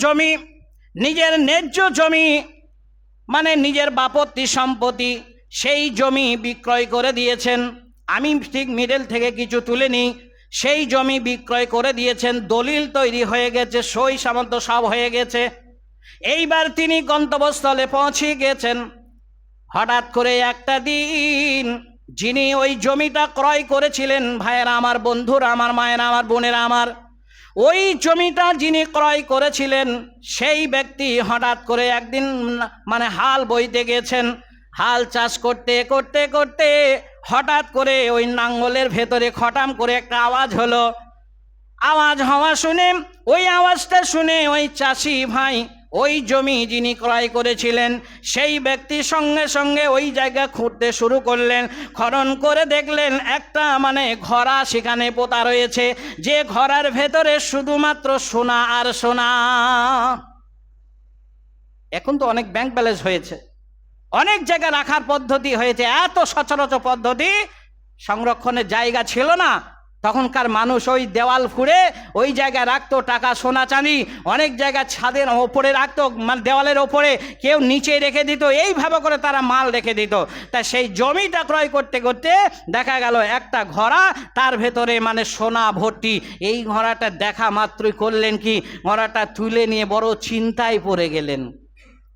জমি, নিজের ন্যায্য জমি মানে নিজের বাপত্তি সম্পত্তি, সেই জমি বিক্রয় করে দিয়েছেন। আমি ঠিক মিডল থেকে কিছু তুলে নিই। সেই জমি বিক্রয় করে দিয়েছেন, দলিল তৈরি হয়ে গেছে, সই সামন্ত সব হয়ে গেছে। এইবার তিনি গন্তব্যস্থলে পৌঁছে গেছেন। হঠাৎ করে একটা দিন যিনি ওই জমিটা ক্রয় করেছিলেন, ভাইয়েরা আমার বন্ধুরা, আমার মায়েরা, আমার বোনেরা, আমার ওই জমিটা যিনি ক্রয় করেছিলেন, সেই ব্যক্তি হঠাৎ করে একদিন মানে হাল বইতে গেছেন। হাল চাষ করতে করতে করতে হঠাৎ করে ওই নাঙ্গলের ভেতরে খটাম করে একটা আওয়াজ হলো। আওয়াজ হওয়া শুনে, ওই আওয়াজটা শুনে ওই চাষি ভাই ওই জমি যিনি ক্রয় করেছিলেন, সেই ব্যক্তি সঙ্গে সঙ্গে ওই জায়গা খুঁড়তে শুরু করলেন। খনন করে দেখলেন একটা মানে ঘোড়া সেখানে পোতা রয়েছে। যে ঘরার ভেতরে শুধুমাত্র সোনা আর সোনা। এখন তো অনেক ব্যাংক ব্যালেন্স হয়েছে। অনেক জায়গা রাখার পদ্ধতি হয়েছে। এত সচরাচর পদ্ধতি সংরক্ষণের জায়গা ছিল না। তখনকার মানুষ ওই দেওয়াল ফুঁড়ে ওই জায়গায় রাখতো টাকা সোনা চাঁদি, অনেক জায়গা ছাদের ওপরে রাখতো মানে দেওয়ালের ওপরে কেউ নিচে রেখে দিত, এইভাবে করে তারা মাল রেখে দিত। তা সেই জমিটা ক্রয় করতে করতে দেখা গেল একটা ঘোড়া, তার ভেতরে মানে সোনা ভর্তি। এই ঘোড়াটা দেখা মাত্রই করলেন কি? ঘোড়াটা তুলে নিয়ে বড় চিন্তায় পড়ে গেলেন।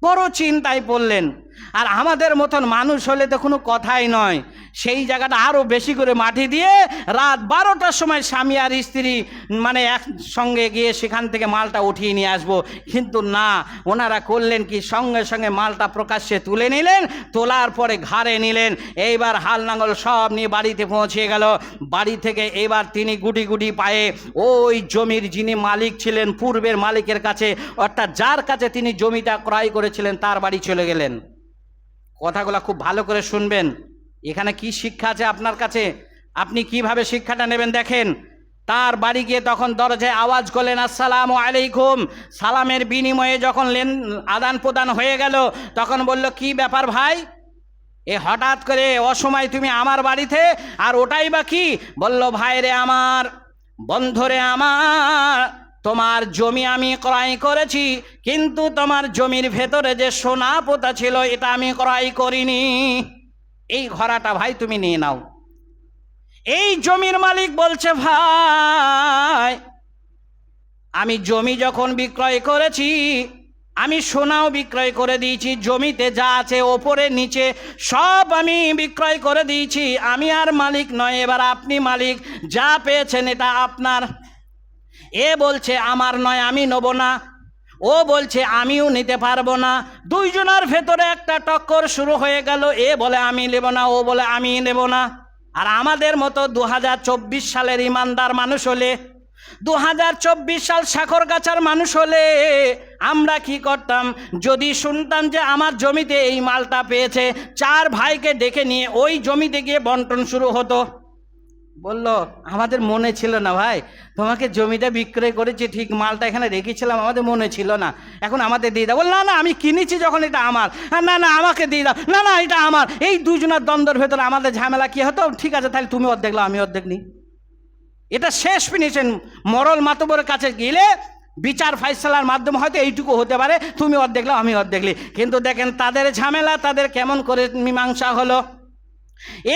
বড় চিন্তায় পড়লেন। আর আমাদের মতন মানুষ হলে তো কোনো কথাই নয়। সেই জায়গাটা আরও বেশি করে মাটি দিয়ে রাত বারোটার সময় স্বামী আর স্ত্রী মানে একসঙ্গে গিয়ে সেখান থেকে মালটা উঠিয়ে নিয়ে আসব। কিন্তু না, ওনারা করলেন কি? সঙ্গে সঙ্গে মালটা প্রকাশ্যে তুলে নিলেন, তোলার পরে ঘাড়ে নিলেন। এইবার হাল নাঙল সব নিয়ে বাড়িতে পৌঁছে গেল। বাড়ি থেকে এবার তিনি গুটি গুটি পায়ে ওই জমির যিনি মালিক ছিলেন, পূর্বের মালিকের কাছে, অর্থাৎ যার কাছে তিনি জমিটা ক্রয় করেছিলেন, তার বাড়ি চলে গেলেন। কথাগুলো খুব ভালো করে শুনবেন। এখানে কি শিক্ষা আছে আপনার কাছে? আপনি কীভাবে শিক্ষাটা নেবেন দেখেন। তার বাড়ি গিয়ে তখন দরজায় আওয়াজ করলেন, আসসালাম আলাইকুম। সালামের বিনিময়ে যখন লেন, আদান প্রদান হয়ে গেল, তখন বলল, কি ব্যাপার ভাই? এ হঠাৎ করে অসময় তুমি আমার বাড়িতে? আর ওটাই বা কি? বলল, ভাইরে আমার, বন্ধরে আমার। তোমার জমি আমি ক্রয় করেছি, কিন্তু তোমার জমির ভেতরে যে সোনা পোতা ছিল, এটা আমি ক্রয় করিনি। এই ঘোড়াটা ভাই তুমি নিয়ে নাও। এই জমির মালিক বলছে, ভাই, আমি জমি যখন বিক্রয় করেছি, আমি সোনাও বিক্রয় করে দিয়েছি, জমিতে যা আছে ওপরে নিচে সব আমি বিক্রয় করে দিয়েছি। আমি আর মালিক নয়, এবার আপনি মালিক, যা পেয়েছেন এটা আপনার। এ বলছে, আমার নয়, আমি নেব না। ও বলছে, আমিও নিতে পারব না। দুইজনের ভেতরে একটা টক্কর শুরু হয়ে গেল, এ বলে, আমি নেব না। ও বলে, আমি নেব না। আর আমাদের মতো দু হাজার চব্বিশ সালের ইমানদার মানুষ হলে দু হাজার চব্বিশ সাল সাখরগাছার মানুষ হলে আমরা কি করতাম? যদি শুনতাম যে আমার জমিতে এই মালটা পেয়েছে, চার ভাইকে ডেকে নিয়ে ওই জমিতে গিয়ে বন্টন শুরু হতো। বলল, আমাদের মনে ছিল না ভাই। তোমাকে জমিটা বিক্রয় করেছি, ঠিক মালটা এখানে রেখেছিলাম, আমাদের মনে ছিল না। এখন আমাদের দিয়ে দাও। বল না না, আমি কিনেছি যখন এটা আমার। না না, আমাকে দিয়ে দাও। না না, এটা আমার। এই দুজনের দ্বন্দ্বের ভেতরে আমাদের ঝামেলা কি? হতো ঠিক আছে, তাহলে তুমি অর্ধেক আমি অর্ধেক নিই। এটা শেষ ফিনিশন মরল মাতবরের কাছে গেলে বিচার ফাইসলার মাধ্যমে হয়তো এইটুকু হতে পারে। তুমি অর্ধেক আমি অর্ধেক কিন্তু দেখেন, তাদের ঝামেলা, তাদের কেমন করে মীমাংসা হলো?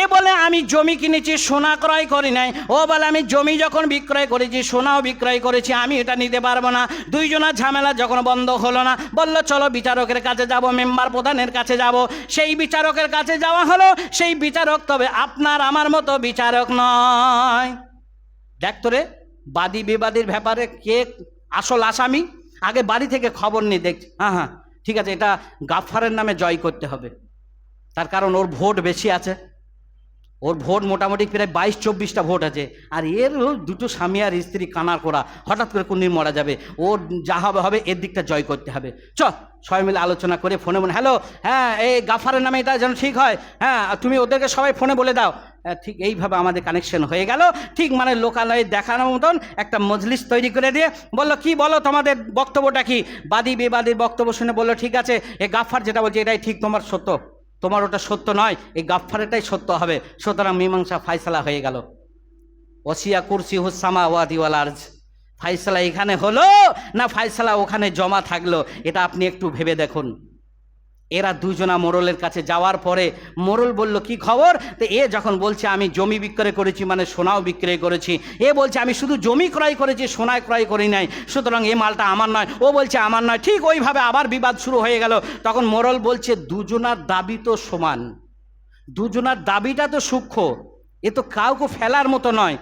এ বলে আমি জমি কিনেছি, সোনা ক্রয় করি নাই। ও বলে আমি জমি যখন বিক্রয় করেছি, সোনাও বিক্রয় করেছি, আমি এটা নিতে পারব না। দুইজনের ঝামেলা যখন বন্ধ হলো না, বলল, চলো বিচারকের কাছে যাব, মেম্বার প্রধানের কাছে যাব। সেই বিচারকের কাছে যাওয়া হলো, সেই বিচারক তবে আপনার আমার মতো বিচারক নয়। দেখ তোরে, বাদী বিবাদীর ব্যাপারে কে আসল আসামি? আগে বাড়ি থেকে খবর নিয়ে দেখছি হ্যাঁ হ্যাঁ ঠিক আছে, এটা গাফফারের নামে জয় করতে হবে। তার কারণ ওর ভোট বেশি আছে। ওর ভোট মোটামুটি প্রায় বাইশ, চব্বিশটা ভোট আছে। আর এর দুটো স্বামী আর স্ত্রী কানার করা হঠাৎ করে কোনদিন মারা যাবে। ওর যা হবে হবে, এর দিকটা জয় করতে হবে। চ, সবাই মিলে আলোচনা করে ফোনে মনে হ্যালো হ্যাঁ এই গাফারের নামে এটা যেন ঠিক হয়। হ্যাঁ তুমি ওদেরকে সবাই ফোনে বলে দাও। ঠিক এইভাবে আমাদের কানেকশন হয়ে গেল। ঠিক মানে লোকালয়ে দেখানোর মতন একটা মজলিস তৈরি করে দিয়ে বলল, কি বলো তোমাদের বক্তব্যটা কি? বাদী বেবাদীর বক্তব্য শুনে বলল, ঠিক আছে, এ গাফার যেটা বলছে, এটাই ঠিক তোমার সত্য। তোমার ওটা সত্য নয়, এই গাফফারেটাই সত্য হবে। সুতরাং মীমাংসা ফাইসলা হয়ে গেল। ওসিয়া কুরসি হুসামা ওয়াদি আর্জ আরজ। ফাইসলা এখানে হলো না ফাইসলা ওখানে জমা থাকল? এটা আপনি একটু ভেবে দেখুন। এরা দুজনা মোড়লের কাছে যাওয়ার পরে মোড়ল বলল, কি খবর? তো এ যখন বলছে, আমি জমি বিক্রয় করেছি মানে সোনাও বিক্রয় করেছি। এ বলছে, আমি শুধু জমি ক্রয় করেছি সোনা ক্রয় করি নাই। সুতরাং এ মালটা আমার নয়। ও বলছে, আমার নয়। ঠিক ওইভাবে আবার বিবাদ শুরু হয়ে গেল। তখন মোরল বলছে, দুজনার দাবি তো সমান। দুজনার দাবিটা তো সূক্ষ্ম। এ তো কাউকে ফেলার মতো নয়।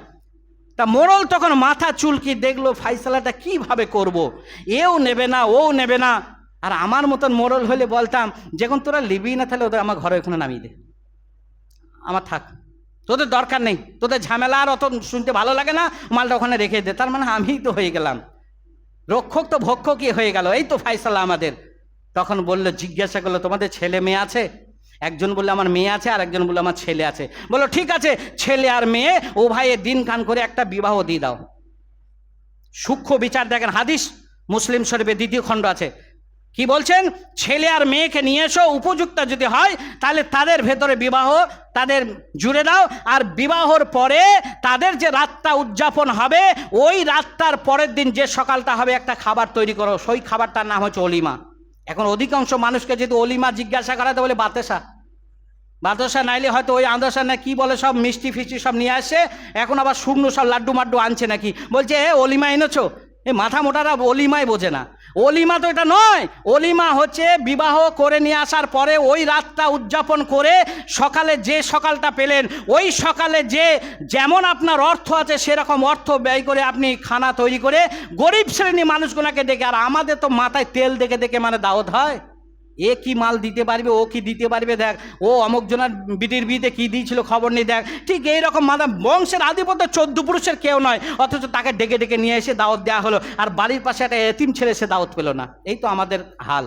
তা মোড়ল তখন মাথা চুলকি দেখল, ফাইসালাটা কীভাবে করব। এও নেবে না, ও নেবে না। আর আমার মতন মোড়ল হলে বলতাম, যখন তোরা লিবি না তাহলে ওদের আমার ঘরে ওখানে নামিয়ে দে। আমার থাক। তোদের দরকার নেই। তোদের ঝামেলা আর অত শুনতে ভালো লাগে না, মালটা ওখানে রেখে দে। তার মানে আমিই তো হয়ে গেলাম। রক্ষক তো ভক্ষকই হয়ে গেল। এই তো ফাইসালা আমাদের। তখন বলল, জিজ্ঞাসা করল, তোমাদের ছেলে মেয়ে আছে? একজন বলল, আমার মেয়ে আছে। আর একজন বলল, আমার ছেলে আছে। বলল, ঠিক আছে, ছেলে আর মেয়ে উভয়ে দিন কান করে একটা বিবাহ দিয়ে দাও। সূক্ষ্ম বিচার দেখেন, হাদিস, মুসলিম শরীফে দ্বিতীয় খণ্ড আছে। কি বলছেন? ছেলে আর মেয়েকে নিয়ে এসো, উপযুক্ত যদি হয়, তাহলে তাদের ভেতরে বিবাহ তাদের জুড়ে দাও। আর বিবাহর পরে তাদের যে রাতটা উদযাপন হবে, ওই রাতটার পরের দিন যে সকালটা হবে, একটা খাবার তৈরি করো। সেই খাবারটার নাম হচ্ছে অলিমা। এখন অধিকাংশ মানুষকে যদি অলিমা জিজ্ঞাসা করা তো বলে বাতেসা বাতাসা নাইলে হয়তো ওই আদর্শা না, কি বলে সব মিষ্টি ফিষ্টি সব নিয়ে আসে। এখন আবার শুকনো সব লাড্ডু মাড্ডু আনছে নাকি? বলছে, এ, অলিমা এনেছো? এ, মাথা মোটারা অলিমাই বোঝে না। অলিমা তো এটা নয়। অলিমা হচ্ছে বিবাহ করে নিয়ে আসার পরে ওই রাতটা উদযাপন করে সকালে যে সকালটা পেলেন, ওই সকালে যে যেমন আপনার অর্থ আছে সেরকম অর্থ ব্যয় করে আপনি খানা তৈরি করে গরিব শ্রেণি মানুষগুলোকে ডেকে, আর আমাদের তো মাথায় তেল দেখে দেখে মানে দাওয়াত হয়। এ কি মাল দিতে পারবে, ও কি দিতে পারবে দেখ। ও অমুক জনার বিটির বিতে কি দিয়েছিল খবর নেই দেখ। ঠিক এইরকম মাদা বংশের আধিপত্য চোদ্দ পুরুষের কেউ নয়, অথচ তাকে ডেকে ডেকে নিয়ে এসে দাওয়াত দেওয়া হলো। আর বাড়ির পাশে একটা এতিম ছেলে সে দাওয়াত পেল না। এই তো আমাদের হাল।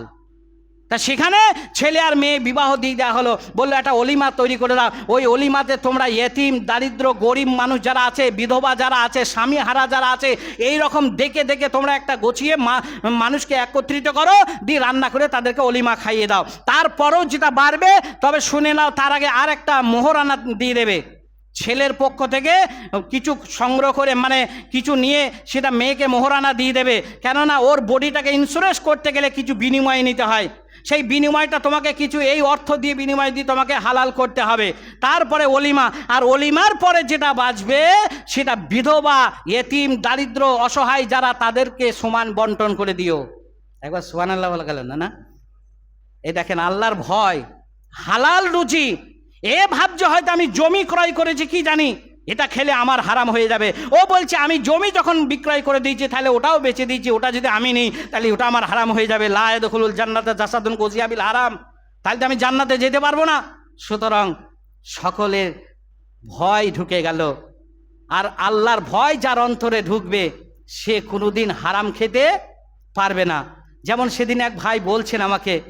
তা সেখানে ছেলে আর মেয়ে বিবাহ দিয়ে দেওয়া হলো। বলল, একটা অলিমা তৈরি করে দাও। ওই অলিমাতে তোমরা এতিম, দারিদ্র, গরিব মানুষ যারা আছে, বিধবা যারা আছে স্বামী হারা যারা আছে, এই রকম দেখে দেখে তোমরা একটা গছিয়ে মানুষকে একত্রিত করো, দিয়ে রান্না করে তাদেরকে অলিমা খাইয়ে দাও। তারপরও যেটা বাড়বে, তবে শুনে নাও, তার আগে আর একটা মোহরানা দিয়ে দেবে। ছেলের পক্ষ থেকে কিছু সংগ্রহ করে মানে কিছু নিয়ে সেটা মেয়েকে মোহরানা দিয়ে দেবে। কেননা ওর বডিটাকে ইন্স্যুরেন্স করতে গেলে কিছু বিনিময় নিতে হয়। সেই বিনিময়টা তোমাকে কিছু এই অর্থ দিয়ে বিনিময় দিয়ে তোমাকে হালাল করতে হবে। তারপরে অলিমা, আর অলিমার পরে যেটা বাঁচবে সেটা বিধবা, এতিম, দারিদ্র, অসহায় যারা তাদেরকে সমান বন্টন করে দিও। একবার সোহান আল্লাহ বলা গেল না না এই দেখেন, আল্লাহর ভয়, হালাল রুচি। এ ভাবছে হয়তো আমি জমি ক্রয় করেছি, কি জানি? এটা খেলে আমার হারাম হয়ে যাবে। ও বলছে, আমি জমি যখন বিক্রয় করে দিয়েছি, তাহলে ওটাও বেচে দিয়েছি, ওটা যদি আমি নিই, তাহলে ওটা আমার হারাম হয়ে যাবে। লায় দখলুল জান্নাতে জাসাদুন কোজিয়াবিল হারাম। তাহলে তো আমি জান্নাতে যেতে পারব না। সুতরাং সকলের ভয় ঢুকে গেল। আর আল্লাহর ভয় যার অন্তরে ঢুকবে, সে কোনোদিন হারাম খেতে পারবে না। যেমন সেদিন এক ভাই বলছেন আমাকে